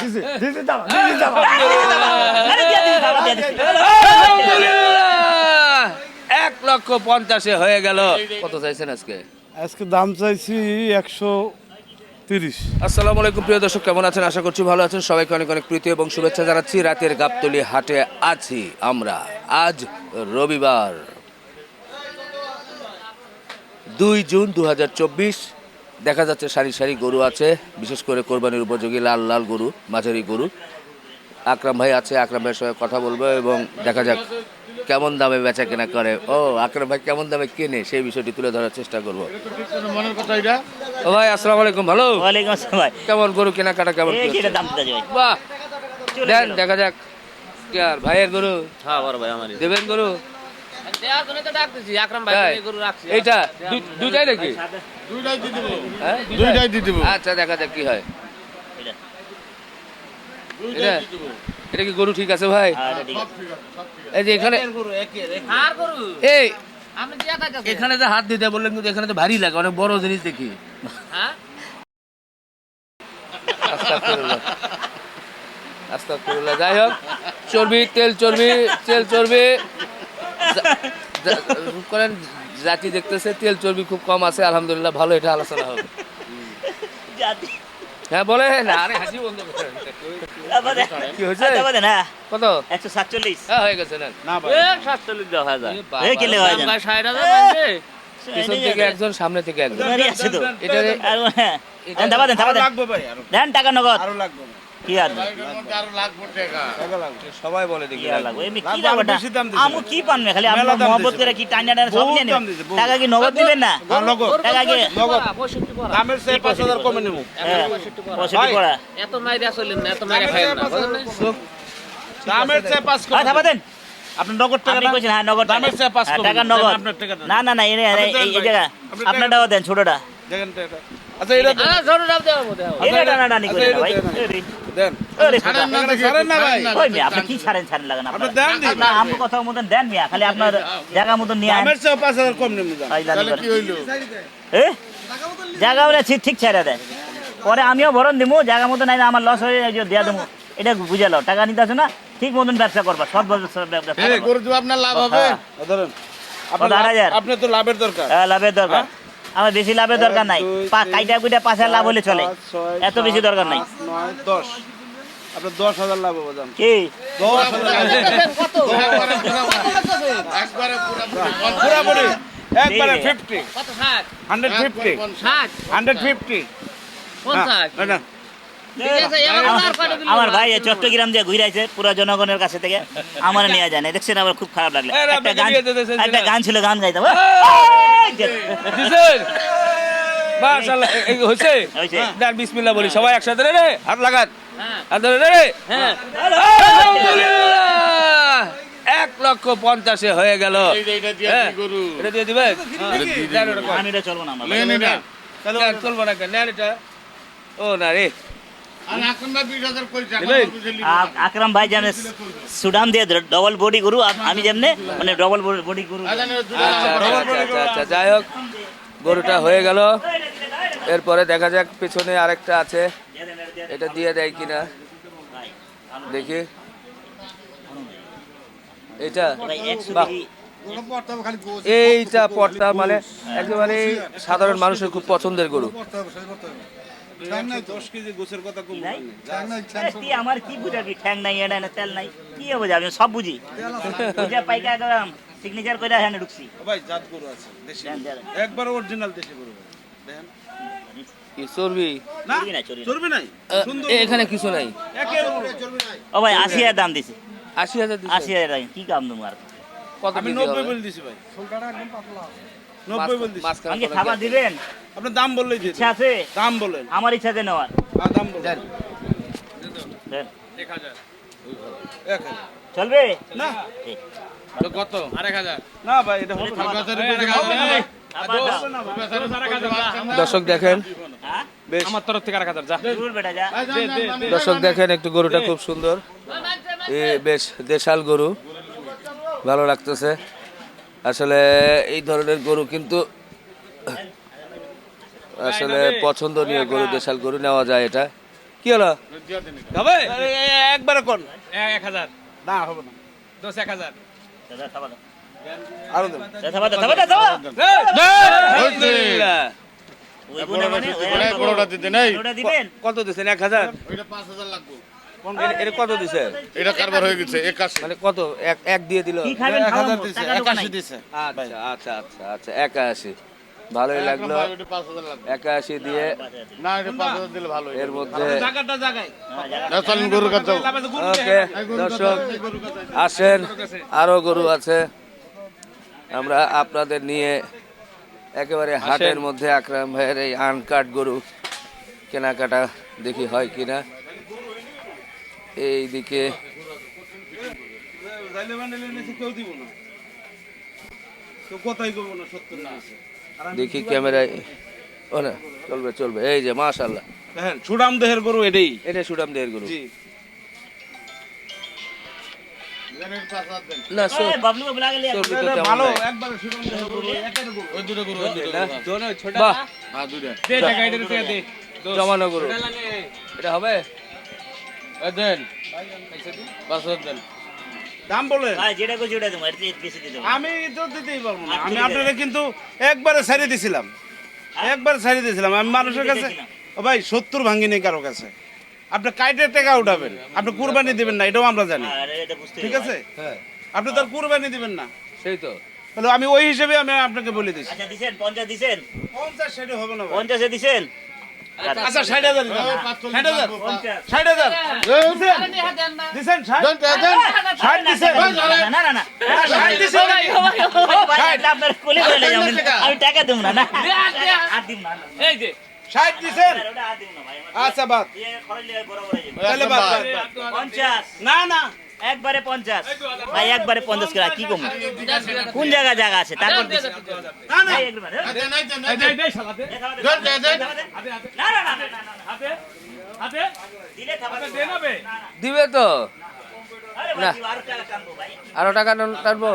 দিছি দিছি দাও দিছি দাও আরে দিয়া দিছি, দাও, দিয়া দিছি। আলহামদুলিল্লাহ! এক লক্ষ পঞ্চাশে হয়ে গেল। কত চাইছেন আজকে? আজকে দাম চাইছি একশো তিরিশ। আসসালামু আলাইকুম প্রিয় দর্শক কেমন আছেন? আশা করছি ভালো আছেন। সবাইকে অনেক অনেক প্রীতি এবং শুভেচ্ছা জানাচ্ছি। রাতের গাবতলি হাটে আছি আমরা। আজ রবিবার দুই জুন দু হাজার চব্বিশ। দেখা যাচ্ছে সারি সারি গরু আছে বিশেষ করে কোরবানির উপযোগী লাল লাল গরু মাঝারি গরু। আকরাম ভাই আছে আকরাম ভাইয়ের সঙ্গে কথা বলব এবং দেখা যাক কেমন দামে বেচা কেনা করে। ও আকরাম ভাই কেমন দামে কেনে সেই বিষয়টি তুলে ধরার চেষ্টা করব। ও ভাই আসসালামু আলাইকুম ভালো? ওয়ালাইকুম আসসালাম ভাই। কেমন গরু কেনাকাটা কেমন দাম বাহ! দেন দেখা যাক কি আর ভাইয়ের গরু। হ্যাঁ বড় ভাই আমারই। দেবেন গরু? দেওয়ার তো ডাকতেছি আকরাম ভাই তাই? গরু রাখছি এইটা দুই- দুইটাই নাকি? দুইটাই দিয়ে দেবো হ্যাঁ? দুইটাই দিয়ে দেবো। আচ্ছা দেখা যাক কি হয়। এটা। এটা এটা কি গরু ঠিক আছে ভাই? হ্যাঁ। এই যে এখানে এই। যে হাত দিতে বললেন কিন্তু এখানে তো ভারী লাগে অনেক বড় জিনিস দেখি। হ্যাঁ। যাই হোক চর্বি তেল চর্বি তেল চর্বি। করেন জাতি দেখতেছে তেল চর্বি খুব কম আছে আলহামদুলিল্লাহ ভালো এটা আলোচনা হবে। জাতি। হ্যাঁ বলে না আরে হাসি বন্ধ করেন কি হয়েছে? আচ্ছা, হ্যাঁ। কত? 147 হ্যাঁ হয়ে গেছে না না ভাই। এ 47 দেওয়া হয় যায় এই কিনলে হয় দাম 60000 লাগবে পিছন থেকে একজন সামনে থেকে একজন। আছে তো। এটা আর, হ্যাঁ। দেন, দাবা দেন, দাবা দেন। লাগবে ভাই আরও। দেন টাকা নগদ। আরও লাগবে কি আর আরও লাগবে টাকা। টাকা লাগবে সবাই বলে দেখি এমনি কি লাগবে, লাগবে আরও বেশি দাম দিছে। আমু কি পান খালি মেলা আপনার মহব্বত করে কি টাইনা টাইনা সব নিয়ে নেবেন টাকা কি নগদ দিবেন না? হ্যাঁ, নগদ। টাকা কি নগদ। দামের চেয়ে পাঁচ হাজার কমে নেব। পড়া। এত মাইরা চলেন না এত মাইরা খাইেন না বুঝলেন না? দামের চেয়ে পাঁচ থাবা দেন আপনি নগদ টাকা আপনি কইছেন হ্যাঁ নগদ দামের চেয়ে পাঁচ টাকা নগদ। আপনার টাকা না না না এই। জায়গা। আপনি আপনারটাও দেন ছোটটা। দেখেন তো এটা। আচ্ছা এটা ছোট ডাব দেওয়া মধ্যে এটা টানা টানি করে ভাই দেন। এই, দেন। ওরে ছাড়েন না, ছাড়েন না ভাই। ওই মিয়া, আপনি কি ছাড়েন ছাড়েন লাগান আপনি দেন দিন। আপনার আমু কথা মতন দেন মিয়া খালি আপনার জায়গা মতন নিয়ে আন দামের চেয়ে কম নেব দাম। তাহলে কি হইল? এ? জায়গা বলে ঠিক ঠিক ছেড়ে দেয় পরে আমিও ভরণ দিমু জায়গা মতন নাই আমার লস হয়ে যায় দিয়া দেবো এটা বুঝালো টাকা নিতে আসো না ঠিক মতন ব্যবসা করবা সব ব্যবসা আপনার লাভ হবে? হ্যাঁ। তো লাভের দরকার। হ্যাঁ, লাভের দরকার। আমার বেশি লাভের দরকার নাই। কাইটা কুইটা পাঁচ হাজার লাভ হলে চলে এত বেশি দরকার নাই। নয় দশ। আপনার দশ হাজার লাভ হবে দাম। কি? দশ হাজার একবারে ফিফটি কত হান্ড্রেড ফিফটি হান্ড্রেড ফিফটি পঞ্চাশ। আমার ভাই চট্টগ্রাম যে ঘুরে আছে পুরো জনগণের কাছে থেকে। আমার নিয়ে যায় না দেখছেন আমার খুব খারাপ লাগল। একটা গান একটা ছিল গান গাইতাম। মাশাআল্লাহ এ- এ- হয়েছে হয়েছে। দেন বিসমিল্লাহ বলি সবাই একসাথে রে রে হাত লাগান। হ্যাঁ। হাত ধরে রে রে। হ্যাঁ। আলহামদুলিল্লাহ। এক লক্ষ পঞ্চাশে হয়ে গেল। হ্যাঁ, এটা দিয়ে চলবো না চলবো না। কেন? এটা। ও না রে। আকরাম ভাই জানে সুডান দিয়ে ডবল বডি গরু আমি যেমনে মানে ডবল বডি গরু আচ্ছা আচ্ছা, যাই হোক গরুটা হয়ে গেল। এরপরে দেখা যাক পিছনে আরেকটা আছে। এটা দিয়ে দেয় কিনা। দেখি। এটা এইটা পটটা মানে একেবারে সাধারণ মানুষের খুব পছন্দের গরু। দশ কেজি গোছের কথা কম তুই আমার কি বুঝাবি? ঠ্যাং নাই এটা না তেল নাই। কি হবে সব বুঝি। বুঝা পাইকা একদম সিগনেচার করে হ্যাঁ ঢুকছি। ভাই জাত গরু আছে দেশি দেন, দেন। একবার অরিজিনাল দেশি গরু দেখেন। চর্বি? চর্বি নাই, চর্বি নাই। চর্বি নাই। আহ, সুন্দর এখানে কিছু নাই। ও ভাই আশি হাজার দাম দিছি। আশি হাজার আশি হাজার টাকা, কি কাম তোমার কত আমি নব্বই বলে দিছি ভাই। দিছি। মাঝখানে আমাকে খাবার দিবেন। আপনার দাম বললেই দিয়ে ইচ্ছা আছে? দাম বলেন আমার ইচ্ছা আছে নেওয়ার। হ্যাঁ দাম বলেন। দেন। দেন। এক হাজার। চলবে? না। ঠিক। কত? না ভাই এটা হবে না। হবে না ভাই। আবার দাও। হবে না ভাই। দর্শক দেখেন হ্যাঁ? বেশ। আমার তরফ থেকে হাজার যা। দূর বেটা যা। দর্শক দেখেন একটু গরুটা খুব সুন্দর। এ বেশ দেশাল গরু। ভালো লাগতেছে। আসলে এই ধরনের গরু কিন্তু আসলে পছন্দনীয় গরু দেশাল গরু নেওয়া যায় এটা। কি হলো? একবারে কোন? এক হাজার। না হবে না। দশ এক হাজার? কত দিছেন এক হাজার? এর- এর কত দিছে? এটা কারবার হয়ে গেছে একাশি। মানে কত? এক এক দিয়ে দিল। কি এক হাজার দিছে টাকা ঢোকা নাই। একাশি দিছে। আচ্ছা আচ্ছা আচ্ছা আচ্ছা একাশি। ভালোই লাগল। একাশি দিয়ে না এটা পাঁচ হাজার দিলে ভালো এর মধ্যে চলেন গরুর কাছে ওকে দর্শক আসেন আরও গরু আছে। আমরা আপনাদের নিয়ে একেবারে হাটের মধ্যে আকরাম ভাইয়ের এই আনকাট গরু কেনাকাটা দেখি হয় কিনা। এই দিকে যাইলে নিচে কেউ দিব না। কেউ কথাই কইব না সত্তর না। দেখি ক্যামেরায় ও না চলবে চলবে। এই যে মাশাল্লাহ দেখেন সুডাম দেহের গরু এটাই। এটা দেহের গরু। না ভালো। সুডাম দেহের গরু একের গরু। ওই দুটো গরু ওই দুটো দোনো ছোটা হ্যাঁ দুইটা। দে টাকা এটা দে। জমানো গরু। এটা হবে? দেন। দেন। দাম বলে যেটা কইছি ওটা দেবো, বেশি দিতে আমি তো দিতেই পারব না। আমি আপনারা কিন্তু একবারে ছাড়িয়ে দিছিলাম। একবারে ছাড়িয়ে দিয়েছিলাম আমি মানুষের কাছে ও ভাই সত্তর ভাঙ্গিনি কারও কাছে। আপনি কাইটের টাকা উঠাবেন। আপনি কুরবানি দিবেন না এটাও আমরা জানি। আর এটা বুঝতে ঠিক আছে? হ্যাঁ। আপনি তো আর কুরবানি দিবেন না। সেই তো। তাহলে আমি ওই হিসেবে আমি আপনাকে বলে দিচ্ছি। আচ্ছা দিছেন? পঞ্চাশ দিছেন? পঞ্চাশ ষাট হবে না ভাই। পঞ্চাশে দিছেন? আচ্ছা ষাট হাজার ষাট হাজার। ষাট হাজার। দিছেন? ষাট? ষাট না না না ষাট দিছেন? ভাই, এটা আপনার কোলে করে নিয়ে যাবেন। আমি টাকা দেবো না। এই যে। ষাট আচ্ছা বাদ। তাহলে বাদ না না। একবারে পঞ্চাশ ভাই একবারে পঞ্চাশ করে কি কম কোন জায়গা জায়গা আছে তারপর দিছি। না না ভাই, একবার? এই দে, দে, শালা, দে। দেখাও, দে, দে, দে। দেখাও, দেখাও। হাতে, হাতে, না, না, না, না, না, না, না। হাতে, হাতে, দিলে থাবা হাতে দেবো। তো আরে না। আরও টাকা টানবো।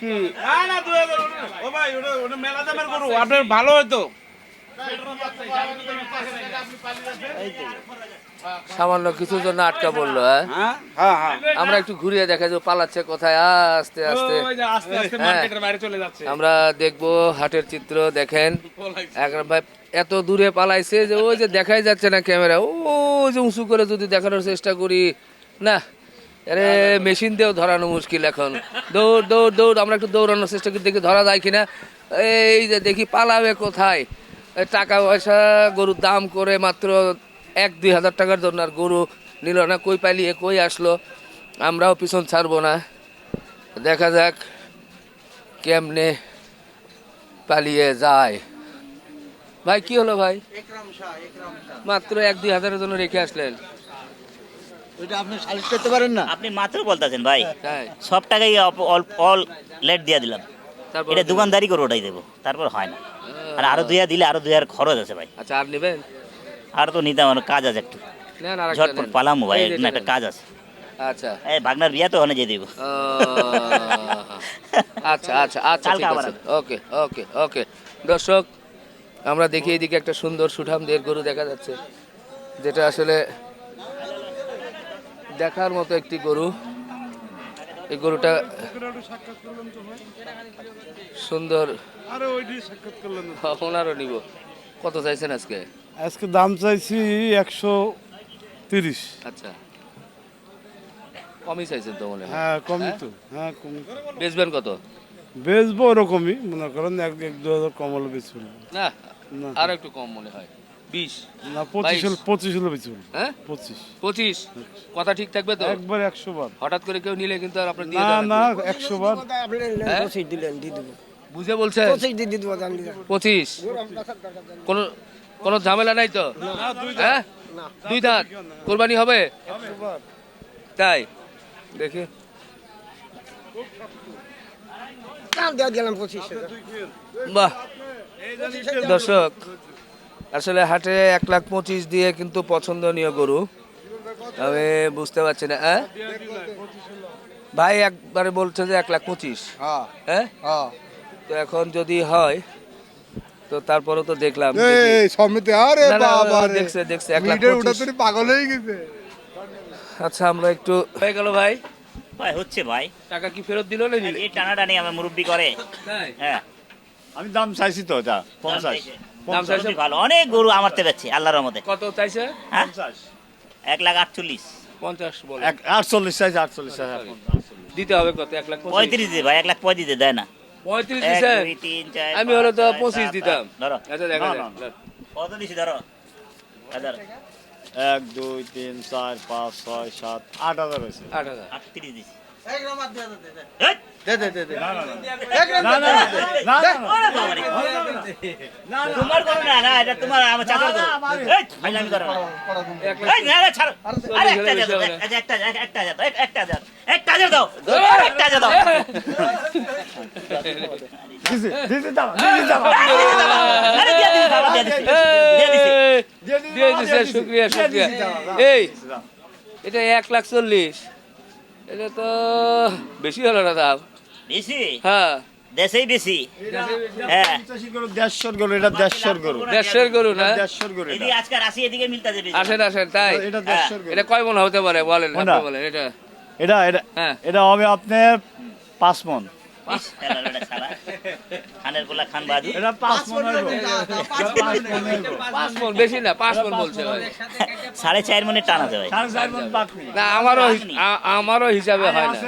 কি না না দুই হাজার ওটা- ও ভাই ওটা ওটা মেলা দামের গরু আপনার ভালো হয়তো সামান্য কিছুর জন্য আটকা পড়ল হ্যাঁ? হ্যাঁ? হ্যাঁ হ্যাঁ। আমরা একটু ঘুরিয়ে দেখা যাব পালাচ্ছে কোথায়? আস্তে আস্তে। ওই যে আস্তে আস্তে। মার্কেটের বাইরে চলে যাচ্ছে। আমরা দেখব হাটের চিত্র দেখেন। একরাম ভাই এত দূরে পালাইছে যে ওই যে দেখাই যাচ্ছে না ক্যামেরা। ও যে উঁচু করে যদি দেখানোর চেষ্টা করি না। আরে মেশিন দিয়েও ধরানো মুশকিল এখন। দৌড় দৌড় দৌড় আমরা একটু দৌড়ানোর চেষ্টা করি দেখি ধরা যায় কিনা। এই যে দেখি পালাবে কোথায়? টাকা পয়সা গরুর দাম করে মাত্র এক দুই হাজার টাকার জন্য আর গরু নিল না কই পালিয়ে কই আসলো আমরাও পিছন ছাড়বো না। দেখা যাক কেমনে পালিয়ে যায়। ভাই কি হলো ভাই? মাত্র এক দুই হাজারের জন্য রেখে আসলেন। আপনি মাত্র বলতেছেন ভাই। তাই। সব টাকাই অল অল লেট দিয়ে দিলাম। তারপর এটা দোকানদারি করে ওটাই দেবো তারপর হয় না। আর আরও দুই হাজার দিলে আরও দুই হাজার খরচ আছে ভাই। আচ্ছা আর নেবেন? আর তো নিতে আমার কাজ আছে একটু। ঝটপট পালামো ভাই একটা কাজ আছে। আচ্ছা। এই ভাগনার বিয়া তো ওখানে যেয়ে দিব। আচ্ছা আচ্ছা আচ্ছা ঠিক আছে। ওকে ওকে ওকে। দর্শক আমরা দেখি এদিকে একটা সুন্দর সুঠাম দের গরু দেখা যাচ্ছে। যেটা আসলে দেখার মতো একটি গরু। এই গরুটা সুন্দর। ওনারও নিব। কত চাইছেন আজকে? আজকে দাম চাইছি একশো তিরিশ। আচ্ছা। কমই চাইছেন তো মনে হ্যাঁ। কমই তো। হ্যাঁ কম বেচবেন কত? বেচবো ওরকমই মনে করেন এক এক দু হাজার কম হলে বেচবো। না না। আর একটু কম মনে হয়। বিশ। না পঁচিশ হলে। পঁচিশ হলে বেচবো হ্যাঁ? পঁচিশ। পঁচিশ? কথা ঠিক থাকবে তো? একবার একশো বার। হঠাৎ করে কেউ নিলে কিন্তু আর আপনার দিয়ে না না। একশো বার। হ্যাঁ? বুঝে বলছেন? পঁচিশ। কোন কোন ঝামেলা নাই তো? হ্যাঁ? দুই দাঁত কোরবানি হবে? তাই? দেখি। বাহ। দর্শক আসলে হাটে এক লাখ পঁচিশ দিয়ে কিন্তু পছন্দনীয় গরু। তবে বুঝতে পারছি না হ্যাঁ? ভাই একবারে বলছে যে এক লাখ পঁচিশ। হ্যাঁ। তো এখন যদি হয় তো তারপরে তো দেখলাম এই সমিতি আরে বাবা দেখছে, দেখছে, এক লাখ। উঠাতে পাগল হয়ে গেছে। আচ্ছা আমরা একটু হয়ে গেল ভাই। ভাই হচ্ছে ভাই। টাকা কি ফেরত দিল না এই টানাটানি আমার মুরব্বি করে। হ্যাঁ। আমি দাম চাইছি তো যা পঞ্চাশ দাম চাইছে ভালো। অনেক গরু আমার তে বেচছে আল্লাহর রহমতে। কত চাইছে? হ্যাঁ? এক লাখ আটচল্লিশ। পঞ্চাশ বলে। আটচল্লিশ চাইছে আটচল্লিশ দিতে হবে কত? এক লাখ পঁয়ত্রিশ দিতে ভাই এক লাখ পঁয়ত্রিশ দিতে দেয় না। পঁয়ত্রিশ দুই তিন চার আমি পাঁচ, তো ছয়, পঁচিশ সাত, দিতাম। আট। ধরো। আচ্ছা দেখা না, যাক না, কত দিছি ধরো। হাজার এক দুই তিন চার পাঁচ ছয় সাত আট হাজার হয়েছে। আট হাজার। আটত্রিশ দিছি। শুক্রিয়া শুক্রিয়া এই এটা এক লাখ চল্লিশ এটা তো বেশি হলো না দাম বেশি? হ্যাঁ। দেশেই বেশি? হ্যাঁ। গরু দেড়শোর গরু এটা দেড়শোর গরু। দেড়শের গরু না? দেড়শোর গরু এদিকে আজকে রাশি এদিকে মিলতে বেশি। আসেন আসেন তাই? এটা দেড়শোর গরু। এটা কয় মন হতে পারে? বলেন? আপনি বলেন এটা। এটা এটা হ্যাঁ। এটা হবে আপনার পাঁচ মন। খানের পোলা খান বাজু। পাঁচ মন হইব পাঁচ মন বেশি না পাঁচ মন বলছে ভাই। সাড়ে চার মনে টানা যাবে সাড়ে চার মন পাকনি না আমারও আমারও হিসাবে হয় না।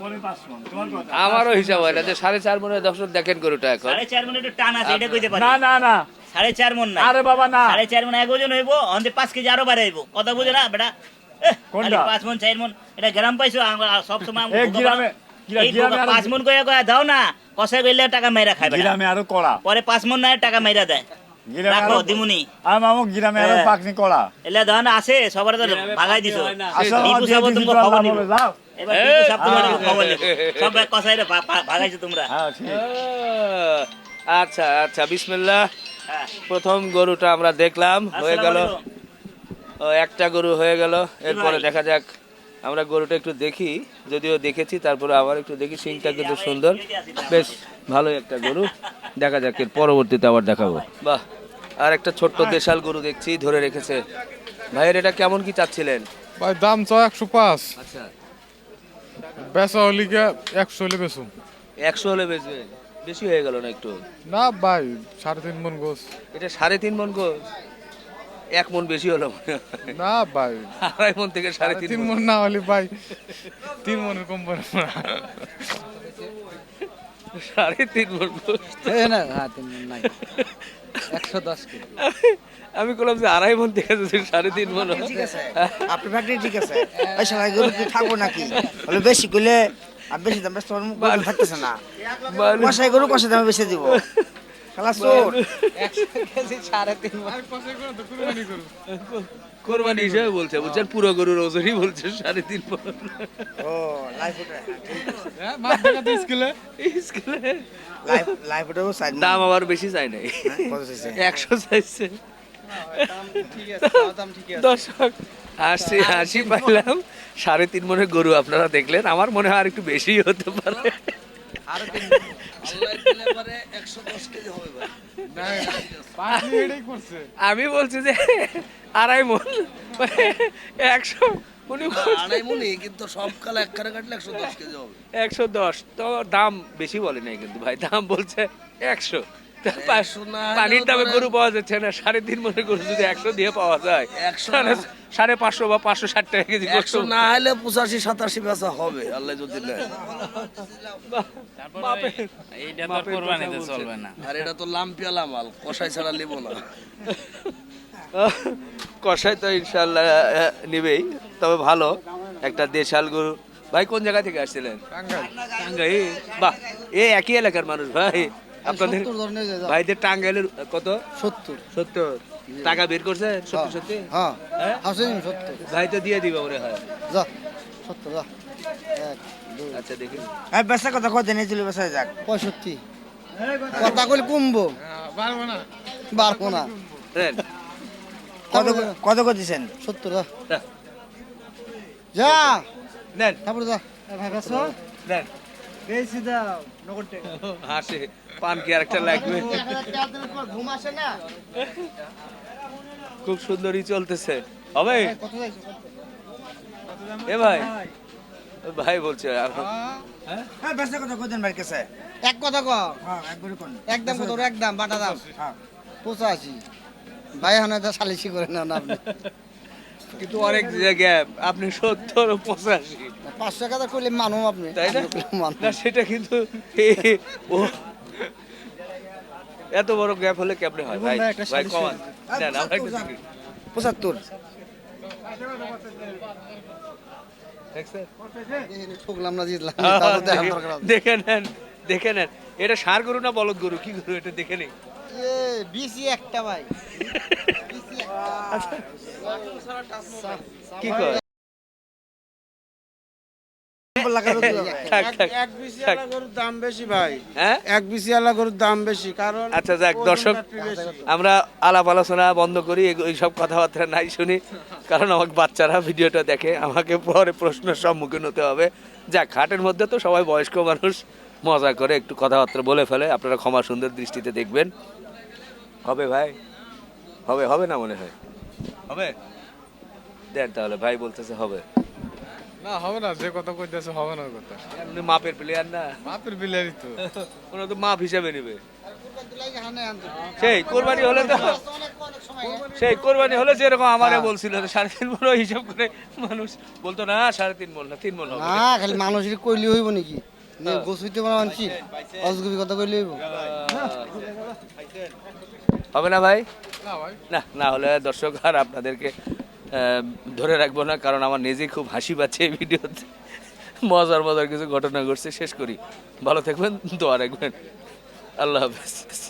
মন। আমারও হিসাব হয় না যে সাড়ে চার মনে দর্শক দেখেন গরুটা এখন। সাড়ে চার মনে একটু আছে এটা কইতে পারি? না না না। সাড়ে চার মন না। আরে বাবা না। সাড়ে চার মন এক ওজন হইব অন্তে পাঁচ কেজি আরও বাড়ে হইব কথা বুঝে না বেটা? পাঁচ মন চার মন। এটা গ্রাম পাইছো আমরা সব সময় পাঁচ মন কইয়া কইয়া দাও না কষাই গইলে টাকা মাইরা গ্রামে আরও কড়া। পরে পাঁচ মন না টাকা মাইরা দেয়। গ্রামে রাখো দিমুনি। আর মামু গ্রামে আরও হ্যাঁ। পাকনি কড়া। এলে দাও আছে সবার তো ভাগাই দিছো। দীপু দিয়ে সাহেব দিছি তোমাকে তো খবর আল্লাহ নিব বলে, যাও। এবার দীপু সাহেব তোমার খবর নিব সব কষাই ভাগাইছো তোমরা। হ্যাঁ আচ্ছা আচ্ছা বিসমিল্লাহ। হ্যাঁ। প্রথম গরুটা আমরা দেখলাম হয়ে গেল। একটা গরু হয়ে গেল। এরপরে দেখা যাক। আমরা গরুটা একটু দেখি যদিও দেখেছি তারপরে আবার একটু দেখি সিংটা কিন্তু সুন্দর। বেশ ভালোই একটা গরু। দেখা যাক এর পরবর্তীতে আবার দেখাবো। বাহ আর একটা ছোট্ট দেশাল গরু দেখছি ধরে রেখেছে। ভাইয়ের এটা কেমন কি চাচ্ছিলেন? ভাই দাম চাও একশো পাঁচ। আচ্ছা। বেচা হলি গে একশো হলে বেচু একশো হলে বেচবে? বেশি হয়ে গেল না একটু? না ভাই সাড়ে তিন মন গোস। এটা সাড়ে তিন মন গোস? এক মন বেশি হলো না ভাই। আড়াই মন থেকে সাড়ে তিন তিন মন। মন না হলে ভাই তিন মনের কম পড়ে না। সাড়ে তিন মন গোস একশো দশ কেজি। আমি বললাম যে আড়াই মন থেকে যদি সাড়ে তিন মন হয়। আপনার ফ্যাক্টরি ঠিক আছে। ওই সময় গরু কি থাকব নাকি? বলে বেশি করলে আর বেশি দাম বেশি তোমার থাকতেছে না। মানে- কষাই গরু কষাই দামে বেশি দিব। খালা চোর কোরবানি হিসেবে বলছে বুঝছেন পুরো গরুর ওজনই বলছে সাড়ে তিন মন ও লাইফ ওটা স্কেলে। লাইফ লাইফ ওটাও দাম আবার বেশি চাই নাই। একশো চাইছে। দর্শক হাসি হাসি পাইলাম। সাড়ে তিন মনের গরু আপনারা দেখলেন। আমার মনে হয় আর একটু বেশি হতে পারে। আমি বলছি যে আড়াই মন মানে একশো কিন্তু সবকাল এক কারে কাটলে একশো দশ কেজি হবে। একশো দশ তো দাম বেশি বলে নাই কিন্তু ভাই দাম বলছে একশো। পানির দামে গরু পাওয়া যাচ্ছে না সাড়ে তিন মনের গরু যদি একশো দিয়ে পাওয়া যায় সাড়ে পাঁচশো বা পাঁচশো ষাট টাকা কেজি একশো না হলে পঁচাশি সাতাশি বেচা হবে আল্লাহ যদি আর এটা তো লাম্পিয়ালা মাল কষাই ছাড়া নেব না। কষাই তো ইনশাল্লাহ নিবেই। তবে ভালো একটা দেশাল গরু। ভাই কোন জায়গা থেকে আসছিলেন? বাহ এ একই এলাকার মানুষ ভাই। আপনাদের ভাইদের টাঙ্গাইলের কত? সত্তর। সত্তর। টাকা বের করছে? সত্যি সত্যি হ্যাঁ। হ্যাঁ? হাসেন সত্তর। ভাই তো দিয়ে দিবে মনে হয়। যা সত্তর যা। এক আচ্ছা দেখি। এই বেচা কথা কত দিনে চলে যাক। পঁয়ষট্টি। কথা কইলে কমবো। পারব না। বাড়বো না। কত কত করে দিছেন? সত্তর যা। যা। নেন। তারপরে যা। ভাই বেচো নেন। বেশি দাও নগদ হাসে পান কি আরেকটা লাগবে? ঘুম আসে না খুব সুন্দরই চলতেছে। হবে? এ ভাই। ভাই। বলছে এখন- হ্যাঁ? বেচা কথা কইতেন ভাই কাছে এক কথা কও। হ্যাঁ একবারে কোন? একদম কত? একদম বাটা দাম। হ্যাঁ। পঁচাশি। ভাই হানে তো সালিশি করে না আপনি। কিন্তু অনেক জায়গায় আপনি সত্তর পঁচাশি। পাঁচশো টাকা করলে আপনি। তাই না? সেটা কিন্তু এত বড় গ্যাপ হলে কেমনে হয়? ভাই ভাই কমান। পঁচাত্তর। দেখে নেন দেখে নেন। এটা সার গরু না বলদ গরু? কি গরু এটা দেখে নেই? বিসি একটা ভাই। কি কয়? হ্যাঁ এক বিসি আলা গরুর দাম বেশি কারণ আচ্ছা যাক দর্শক আমরা আলাপ আলোচনা বন্ধ করি এইসব কথাবার্তা নাই শুনি কারণ আমাকে বাচ্চারা ভিডিওটা দেখে আমাকে পরে প্রশ্নের সম্মুখীন হতে হবে। যাক হাটের মধ্যে তো সবাই বয়স্ক মানুষ মজা করে একটু কথাবার্তা বলে ফেলে আপনারা ক্ষমা সুন্দর দৃষ্টিতে দেখবেন। হবে ভাই? হবে হবে না মনে হয়? হবে? দেন তাহলে ভাই বলতেছে হবে। না হবে না যে কথা কইতেছে হবে না কথা। এমনি মাপের প্লেয়ার না? মাপের বিলারি তো। ওরা তো মাপ হিসাবে নেবে। সেই কোরবানি হলে তো অনেক অনেক সময় সেই কোরবানি হলে যেরকম আমারে বলছিল যে সাড়ে তিন মন হিসাব করে মানুষ বলতো না সাড়ে তিন মন না তিন মন হবে। না খালি মানুষের কইলে হইব নাকি? নে গোস হইতে মানছি অজগুবি কথা কইলে হইব। হবে না ভাই? না না হলে দর্শক আর আপনাদেরকে ধরে রাখব না, কারণ আমার নিজেই খুব হাসি পাচ্ছে এই ভিডিওতে। মজার মজার কিছু ঘটনা ঘটছে, শেষ করি। ভালো থাকবেন, দোয়া রাখবেন। আল্লাহ হাফেজ।